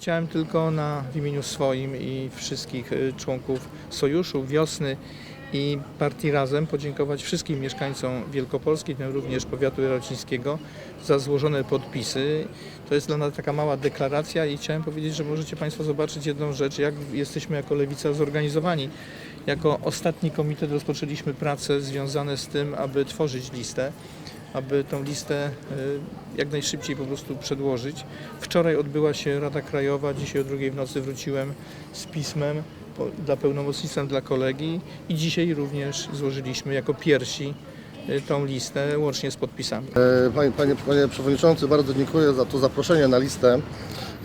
Chciałem tylko na w imieniu swoim i wszystkich y, członków Sojuszu, Wiosny i Partii Razem podziękować wszystkim mieszkańcom Wielkopolski, w tym również powiatu jarocińskiego, za złożone podpisy. To jest dla nas taka mała deklaracja i chciałem powiedzieć, że możecie Państwo zobaczyć jedną rzecz, jak jesteśmy jako Lewica zorganizowani. Jako ostatni komitet rozpoczęliśmy prace związane z tym, aby tworzyć listę aby tą listę y, jak najszybciej po prostu przedłożyć. Wczoraj odbyła się Rada Krajowa, dzisiaj o drugiej w nocy wróciłem z pismem dla pełnomocnictwem dla kolegi i dzisiaj również złożyliśmy jako pierwsi y, tą listę łącznie z podpisami. E, Panie, panie, panie Przewodniczący, bardzo dziękuję za to zaproszenie na listę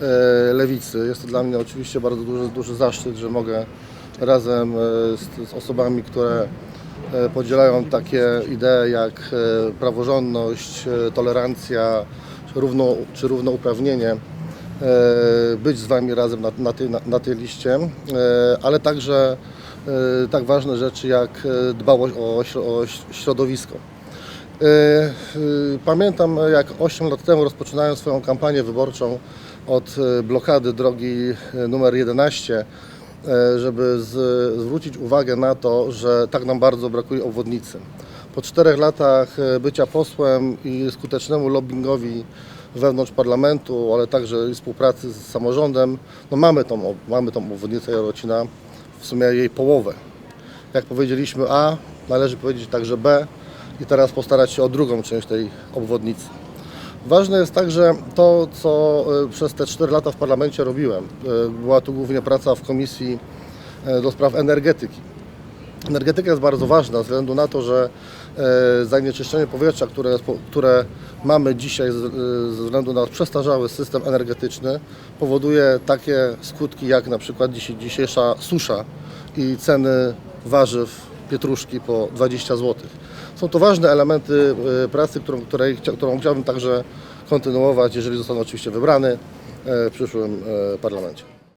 e, Lewicy. Jest to dla mnie oczywiście bardzo duży, duży zaszczyt, że mogę razem e, z, z osobami, które e, podzielają takie idee jak e, praworządność, e, tolerancja równo, czy równouprawnienie, e, być z Wami razem na, na, tej, na, na tej liście, e, ale także e, tak ważne rzeczy jak e, dbałość o, o środowisko. E, e, Pamiętam, jak 8 lat temu rozpoczynałem swoją kampanię wyborczą od e, blokady drogi e, numer 11, e, żeby z, zwrócić uwagę na to, że tak nam bardzo brakuje obwodnicy. Po czterech latach e, bycia posłem i skutecznemu lobbyingowi wewnątrz parlamentu, ale także współpracy z samorządem, no mamy tą, mamy tą obwodnicę Jarocina, w sumie jej połowę. Jak powiedzieliśmy A, należy powiedzieć także B i teraz postarać się o drugą część tej obwodnicy. Ważne jest także to, co e, przez te 4 lata w parlamencie robiłem. E, Była tu głównie praca w Komisji e, do spraw energetyki. Energetyka jest bardzo ważna ze względu na to, że zanieczyszczenie powietrza, które, które mamy dzisiaj ze względu na przestarzały system energetyczny, powoduje takie skutki jak na przykład dzisiejsza susza i ceny warzyw, pietruszki po 20 zł. Są to ważne elementy e, pracy, którą, której, którą chciałbym także kontynuować, jeżeli zostanę oczywiście wybrany e, w przyszłym e, parlamencie.